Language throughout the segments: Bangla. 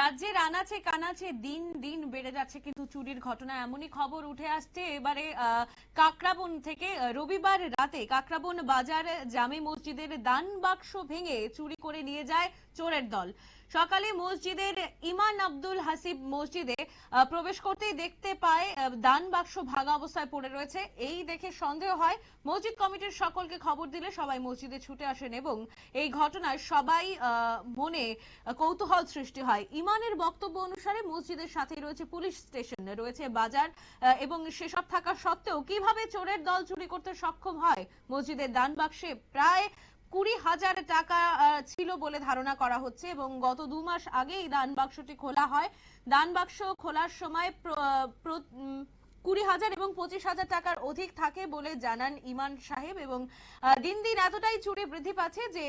রাজ্যের আনাচে কানাচে দিন দিন বেড়ে যাচ্ছে কিন্তু চুরির ঘটনা। এমনই খবর উঠে আসছে। এবারে কাকরাবন থেকে রবিবার রাতে কাকরাবন বাজার জামে মসজিদের দান বাক্স ভেঙে চুরি করে নিয়ে যায় চোরের দল। সকালে মসজিদের ইমান আব্দুল হাসিব মসজিদে প্রবেশ করতেই দেখতে পায় দান বাক্স ভাঙা অবস্থায় পড়ে রয়েছে। এই দেখে সন্দেহ হয়, মসজিদ কমিটির সকলকে খবর দিলে সবাই মসজিদে ছুটে আসেন এবং এই ঘটনায় সবাই মনে কৌতূহল সৃষ্টি হয়। ইমানের বক্তব্য অনুসারে মসজিদের সাথেই রয়েছে পুলিশ স্টেশন, রয়েছে বাজার এবং সেসব থাকা সত্ত্বেও কীভাবে চোরের দল চুরি করতে সক্ষম হয় মসজিদের দান বাক্সে? প্রায় কুড়ি হাজার টাকা ছিল বলে ধারণা করা হচ্ছে এবং গত দু মাস আগে এই দান বাক্সটি খোলা হয়। দান বাক্স খোলার সময় কুড়ি হাজার এবং পঁচিশ হাজার টাকার অধিক থাকে বলে জানান ইমান সাহেব এবং দিন দিন এতটাই চুরি বৃদ্ধি পাচ্ছে যে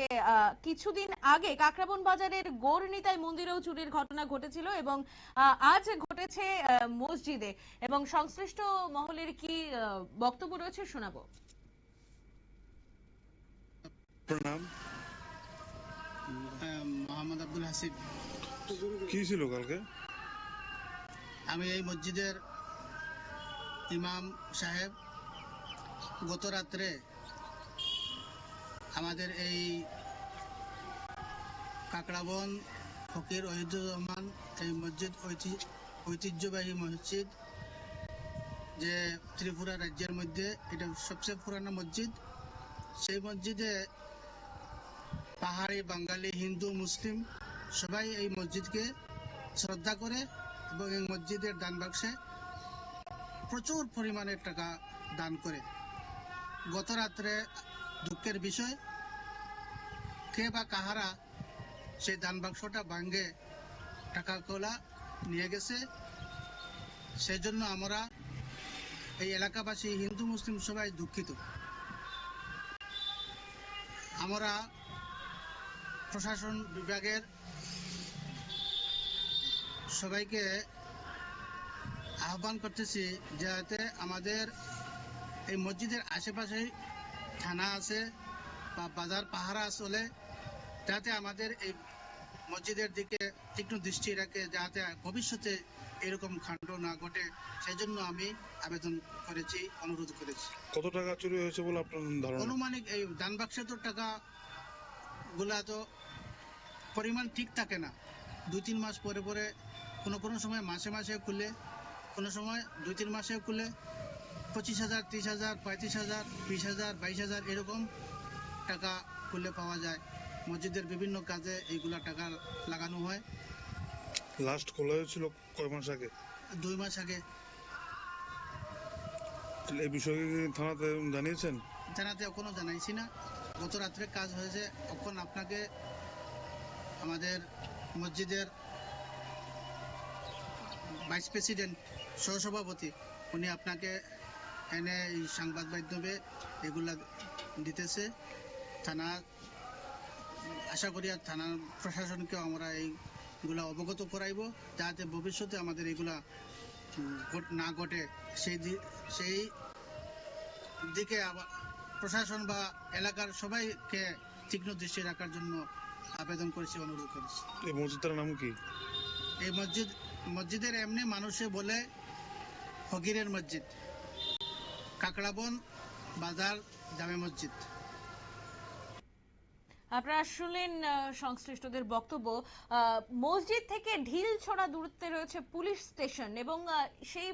কিছুদিন আগে কাকরাবন বাজারের গৌরনিতাই মন্দিরেও চুরির ঘটনা ঘটেছিল এবং আজ ঘটেছে মসজিদে এবং সংশ্লিষ্ট মহলের কি বক্তব্য রয়েছে শোনাবো। প্রণাম হ্যাঁ, মোহাম্মদ আব্দুল হাসিব। কি ছিল কালকে? আমি এই মসজিদের ইমাম সাহেব গত রাত্রে আমাদের এই কাকড়াবন ফকির ওহিদুর রহমান এই মসজিদ ঐতিহ্যবাহী মসজিদ যে ত্রিপুরা রাজ্যের মধ্যে এটা সবচেয়ে পুরানো মসজিদ সেই মসজিদে পাহাড়ি বাঙালি, হিন্দু, মুসলিম, সবাই এই মসজিদকে শ্রদ্ধা করে এবং এই মসজিদের দান বাক্সে প্রচুর পরিমাণে টাকা দান করে। গত রাত্রে দুঃখের বিষয়, কে বা কাহারা সেই দান বাক্সটা ভাঙ্গে টাকাগুলা নিয়ে গেছে, সেই জন্য আমরা এই এলাকাবাসী, হিন্দু, মুসলিম সবাই দুঃখিত। আমরা প্রশাসন বিভাগের সবাইকে আহ্বান করতেছি যাতে আমাদের এই মসজিদের আশেপাশে থানা আছে বা বাজার পাহারা চলে যাতে আমাদের এই মসজিদের দিকে তীক্ষ্ণ দৃষ্টি রাখে যাতে ভবিষ্যতে এরকম কাণ্ড না ঘটে। সেজন্য আমি আবেদন করেছি অনুরোধ করেছি। কত টাকা চুরি হয়েছে বলে আপনার ধারণা? অনুমানিক এই দান বাক্সে তো টাকা গুলা তো পরিমাণ ঠিক থাকে না। দুই তিন মাস পরে পরে কোনো কোনো সময় মাসে মাসে খুলে কোনো সময় দুই তিন মাসে খুলে পঁচিশ হাজার তিরিশ হাজার পঁয়ত্রিশ হাজার বিশ হাজার বাইশ হাজার এরকম টাকা খুলে পাওয়া যায়। মসজিদের বিভিন্ন কাজে এইগুলা টাকা লাগানো হয়। লাস্ট খোলা হয়েছিল কয় মাস আগে? দুই মাস আগে। এই বিষয়ে থানাতে জানিয়েছেন? জানাতে এখনও জানাইছি না। গত রাত্রে কাজ হয়েছে। এখন আপনাকে আমাদের মসজিদের ভাইস প্রেসিডেন্ট, সহসভাপতি, উনি আপনাকে এনে এই সংবাদ মাধ্যমে এগুলা দিতেছে। থানা, আশা করি আর থানার প্রশাসনকেও আমরা এইগুলা অবগত করাইব, যাতে ভবিষ্যতে আমাদের এগুলা না ঘটে। সেই সেই দিকে আবার প্রশাসন বা এলাকার সবাইকে তীক্ষ্ণ দৃষ্টি রাখার জন্য আবেদন করেছে অনুরোধ করেছি। এই মসজিদের নাম কি? এই মসজিদ মসজিদের এমনি মানুষে বলে ফকিরের মসজিদ। কাকড়াবন বাজার জামে মসজিদ। আপনারা শুনলেন সংশ্লিষ্টদের বক্তব্য মসজিদ থেকে ঢিল ছড়া দূরত্বে রয়েছে পুলিশ স্টেশন এবং সেই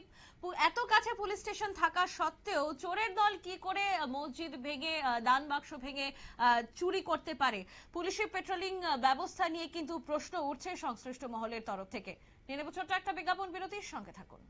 এত কাছে পুলিশ স্টেশন থাকা সত্ত্বেও চোরের দল কি করে মসজিদ ভেঙে দান বাক্স ভেঙে চুরি করতে পারে? পুলিশের পেট্রোলিং ব্যবস্থা নিয়ে কিন্তু প্রশ্ন উঠছে সংশ্লিষ্ট মহলের তরফ থেকে। নিয়ে নেব ছোট্ট একটা বিজ্ঞাপন বিরতির সঙ্গে থাকুন।